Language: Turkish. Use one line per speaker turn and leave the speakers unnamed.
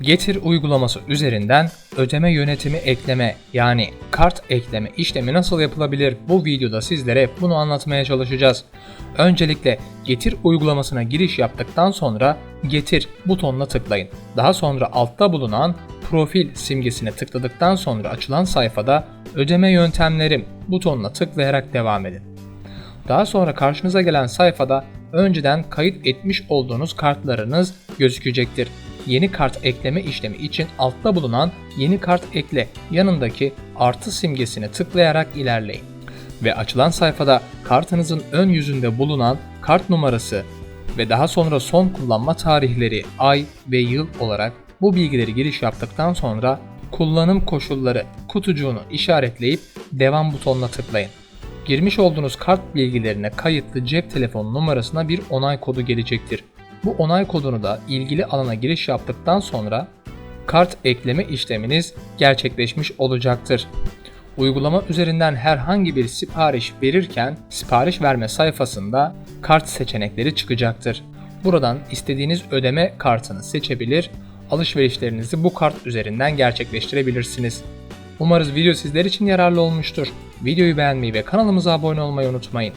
Getir uygulaması üzerinden ödeme yönetimi ekleme yani kart ekleme işlemi nasıl yapılabilir bu videoda sizlere bunu anlatmaya çalışacağız. Öncelikle Getir uygulamasına giriş yaptıktan sonra Getir butonuna tıklayın. Daha sonra altta bulunan profil simgesine tıkladıktan sonra açılan sayfada ödeme yöntemlerim butonuna tıklayarak devam edin. Daha sonra karşınıza gelen sayfada önceden kayıt etmiş olduğunuz kartlarınız gözükecektir. Yeni kart ekleme işlemi için altta bulunan yeni kart ekle yanındaki artı simgesine tıklayarak ilerleyin. Ve açılan sayfada kartınızın ön yüzünde bulunan kart numarası ve daha sonra son kullanma tarihleri, ay ve yıl olarak bu bilgileri giriş yaptıktan sonra kullanım koşulları kutucuğunu işaretleyip devam butonuna tıklayın. Girmiş olduğunuz kart bilgilerine kayıtlı cep telefonu numarasına bir onay kodu gelecektir. Bu onay kodunu da ilgili alana giriş yaptıktan sonra kart ekleme işleminiz gerçekleşmiş olacaktır. Uygulama üzerinden herhangi bir sipariş verirken sipariş verme sayfasında kart seçenekleri çıkacaktır. Buradan istediğiniz ödeme kartını seçebilir, alışverişlerinizi bu kart üzerinden gerçekleştirebilirsiniz. Umarız video sizler için yararlı olmuştur. Videoyu beğenmeyi ve kanalımıza abone olmayı unutmayın.